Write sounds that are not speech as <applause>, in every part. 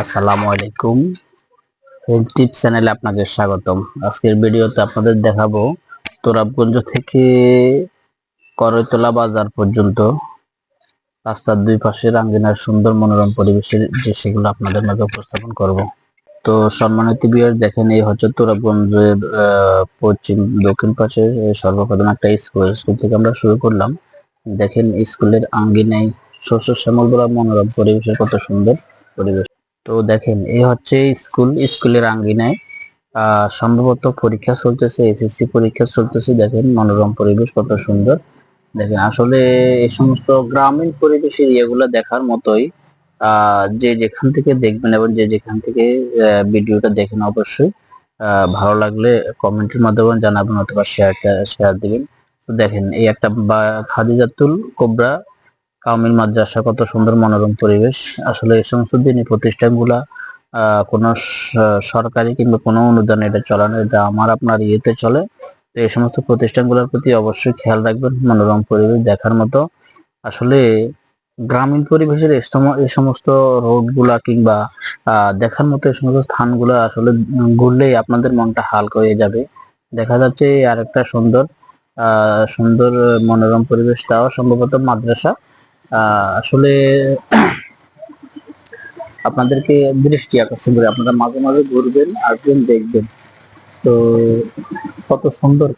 আসসালামু আলাইকুম। হেলথ টিপ চ্যানেলে আপনাকে স্বাগতম। আজকের ভিডিওতে আপনাদের দেখাবো তোরাবগঞ্জ থেকে করতলা বাজার পর্যন্ত রাস্তার দুই পাশে রাঙ্গিনার সুন্দর মনোরম পরিবেশের দৃশ্যগুলো আপনাদের মাঝে উপস্থাপন করব। তো সম্মানিত বিয়ার দেখেন, এই হচ্ছে তোরাবগঞ্জের পশ্চিম, দক্ষিণ পাশে সর্বপ্রথম একটা স্কুল স্কুল থেকে আমরা শুরু করলাম। দেখেন স্কুলের আঙ্গিনায় শস্য শ্যামল মনোরম পরিবেশের কত সুন্দর পরিবেশ। তো দেখেন এই হচ্ছে স্কুল, স্কুলের আঙ্গিনায় সম্ভবত পরীক্ষা চলতেছে, এসএসসি পরীক্ষা চলতেছে, দেখেন মনোরম পরিবেশ, কত সুন্দর। দেখেন, আসলে এই সমস্ত গ্রামীণ পরিবেশের ইয়েগুলো দেখার মতোই যে যেখান থেকে দেখবেন এবং যে যেখান থেকে ভিডিওটা দেখেন অবশ্যই ভালো লাগলে কমেন্টের মাধ্যমে জানাবেন অথবা শেয়ার শেয়ার দিবেন। দেখেন, এই একটা খাদিজাতুল কোবরা কামিল মাদ্রাসা কত সুন্দর মনোরম পরিবেশ। আসলে এই সমস্ত দিনই প্রতিষ্ঠানগুলা কোনো সরকারি কিংবা কোনো অনুদান এটা চলানো এটা আমার আপনার ইয়েতে চলে। তো এই সমস্ত প্রতিষ্ঠানগুলোর প্রতি অবশ্যই খেয়াল রাখবেন, মনোরম পরিবেশ দেখার মতো। আসলে গ্রামীণ পরিবেশের এই সমস্ত রোডগুলা কিংবা দেখার মতো এই সমস্ত স্থানগুলো আসলে ঘুরলেই আপনাদের মনটা হালকা হয়ে যাবে। দেখা যাচ্ছে আর একটা সুন্দর সুন্দর মনোরম পরিবেশটাও সম্ভবত মাদ্রাসা। আসলে আপনাদেরকে দৃষ্টি আকর্ষণ করে আপনারা মাঝে মাঝে ঘুরবেন, আসবেন, দেখবেন। তো কত সুন্দর।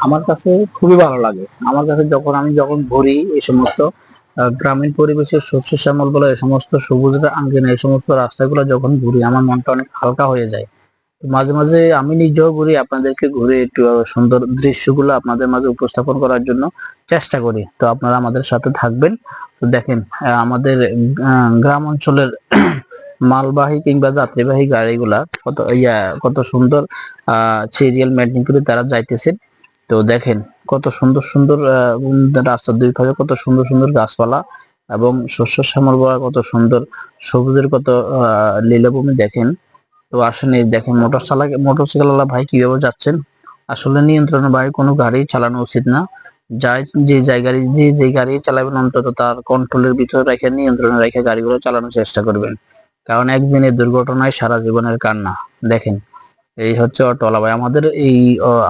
আমার কাছে খুবই ভালো লাগে। আমার কাছে যখন আমি যখন ঘুরি, এই সমস্ত গ্রামীণ পরিবেশের শস্য শ্যামল বলে, এই সমস্ত সবুজ আঙ্গিনা, এই সমস্ত রাস্তাগুলো যখন ঘুরি, আমার মনটা অনেক হালকা হয়ে যায়। মাঝে মাঝে আমি নিজেও ঘুরি আপনাদেরকে ঘুরে একটু সুন্দর দৃশ্যগুলো আপনাদের মাঝে উপস্থাপন করার জন্য চেষ্টা করি। তো আপনারা আমাদের সাথে থাকবেন। তো দেখেন আমাদের গ্রাম অঞ্চলের <clears throat> মালবাহী কিংবা যাত্রীবাহী গাড়িগুলা কত ইয়া কত সুন্দর আহ সিরিয়াল মেনটেন করে তারা যাইতেছেন তো দেখেন কত সুন্দর সুন্দর রাস্তার দুই পাশে কত সুন্দর সুন্দর গাছপালা এবং শস্য শ্যামল কত সুন্দর সবুজের কত আহ, লীলাভূমি দেখেন। তো আসেন এই দেখেন মোটর চালা মোটরসাইকেল ভাই কীভাবে যাচ্ছেন? আসলে নিয়ন্ত্রণের বাইরে কোনো গাড়ি চালানো উচিত না। যাই, যে জায়গায়, যে যে গাড়ি চালাবেন অন্তত তার কন্ট্রোলের ভিতরে রেখে, নিয়ন্ত্রণে রেখে গাড়িগুলো চালানোর চেষ্টা করবেন। কারণ একদিনের দুর্ঘটনায় সারা জীবনের কান্না। দেখেন, এই হচ্ছে অটোওয়ালা ভাই। আমাদের এই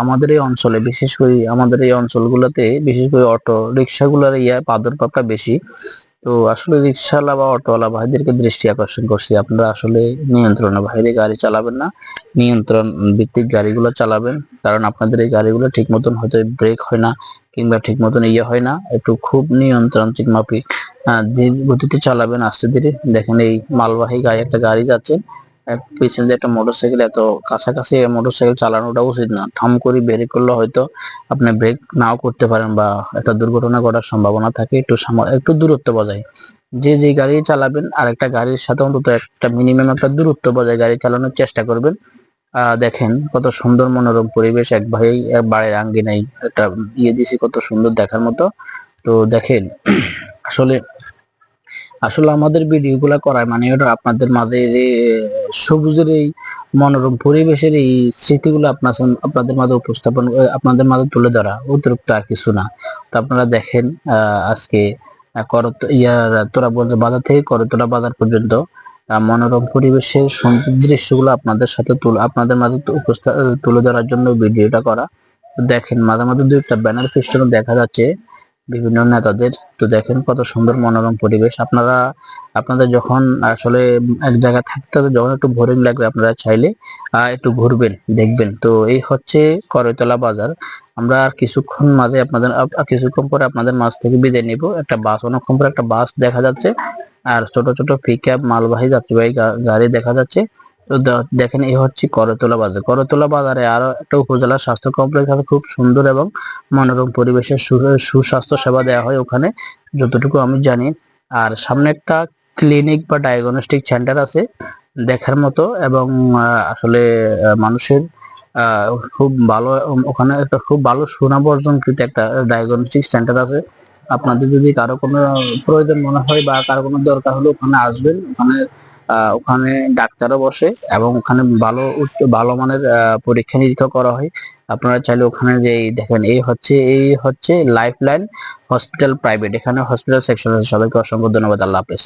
আমাদের এই অঞ্চলে, বিশেষ করে আমাদের এই অঞ্চলগুলোতে, বিশেষ করে অটো, রিক্সাগুলোর ইয়া, প্রাদুর্ভাবটা বেশি। তো আসলে রিক্সাওয়ালা বা অটোওয়ালা ভাইদেরকে দৃষ্টি আকর্ষণ করছি। আপনারা আসলে নিয়ন্ত্রণ বাইরে গাড়ি চালাবেন না। নিয়ন্ত্রণ ভিত্তিক গাড়িগুলো চালাবেন, কারণ আপনাদের এই গাড়িগুলো ঠিক মতন হয়তো ব্রেক হয় না কিংবা ঠিক মতন ইয়ে হয় না। একটু খুব নিয়ন্ত্রণিক মাফিক ধীর গতিতে চালাবেন, আস্তে ধীরে। দেখেন এই মালবাহী গাড়ি, একটা গাড়ি যাচ্ছে পিছনে যে একটা মোটরসাইকেল, এত কাছাকাছি মোটরসাইকেল চালানোটা উচিত না। থাম করে ব্রেক করলে হয়তো আপনি ব্রেক নাও করতে পারেন বা একটা দুর্ঘটনা ঘটার সম্ভাবনা থাকে, একটু একটু দূরত্ব বজায়। যে যে গাড়ি চালাবেন আর একটা গাড়ির সাথে অন্তত একটা মিনিমাম একটা দূরত্ব বজায় গাড়ি চালানোর চেষ্টা করবেন। দেখেন কত সুন্দর মনোরম পরিবেশ, এক ভাই বাড়ির আঙ্গিনাই একটা ইয়ে দিয়েছি, কত সুন্দর দেখার মতো। তো দেখেন, আসলে আসলে আমাদের ভিডিও গুলা করায় মানে ওটা আপনাদের মাঝে সবুজের এই মনোরম পরিবেশের এই স্মৃতিগুলো আপনার আপনাদের মাঝে উপস্থাপন আপনাদের মাঝে তুলে ধরা অতিরিক্ত আর কিছু না। তো আপনারা দেখেন আজকে করত, ইয়া তোরাবগঞ্জ বাজার থেকে করতলা বাজার পর্যন্ত মনোরম পরিবেশের সুন্দর দৃশ্যগুলো আপনাদের সাথে তুলে, আপনাদের মাঝে তুলে ধরার জন্য ভিডিওটা করা। দেখেন, মাঝে মাঝে দু একটা ব্যানার, ফিস্টানো দেখা যাচ্ছে। বিভিন্ন নেতাদের। তো দেখেন কত সুন্দর মনোরম পরিবেশ। আপনারা, আপনাদের যখন আসলে এক জায়গায় থাকতে যখন একটু বোরিং লাগবে আপনারা চাইলে একটু ঘুরবেন, দেখবেন। তো এই হচ্ছে করতলা বাজার। আমরা আর কিছুক্ষণ মাঝে আপনাদের কিছুক্ষণ পরে আপনাদের মাঝ থেকে বিদায় নিব। একটা বাস, অনেকক্ষণ পরে একটা বাস দেখা যাচ্ছে। আর ছোট ছোট পিক আপ মালবাহী যাত্রীবাহী গাড়ি দেখা যাচ্ছে। দেখেন এই হচ্ছে করতলা বাজার। করতলা বাজারে আরও একটা উপজেলা স্বাস্থ্য কমপ্লেক্স আছে, খুব সুন্দর এবং মনোরম পরিবেশের সুস্বাস্থ্য সেবা দেওয়া হয় ওখানে, যতটুকু আমি জানি। আর সামনে একটা ক্লিনিক বা ডায়াগনস্টিক সেন্টার আছে দেখার মতো এবং আসলে মানুষের খুব ভালো ওখানে একটা খুব ভালো সুনাম অর্জনকৃত একটা ডায়াগনস্টিক সেন্টার আছে। আপনাদের যদি কারও কোনো প্রয়োজন মনে হয় বা কারও কোনো দরকার হলে ওখানে আসবেন। ওখানে ওখানে ডাক্তারও বসে এবং ওখানে ভালো ভালো মানের পরীক্ষা নিরীক্ষা করা হয়। আপনারা চাইলে ওখানে যে দেখেন। এই হচ্ছে এই হচ্ছে লাইফ লাইন হসপিটাল প্রাইভেট এখানে হসপিটাল সেকশন আছে। সবাইকে অসংখ্য ধন্যবাদ। আল্লাহ হাফেজ।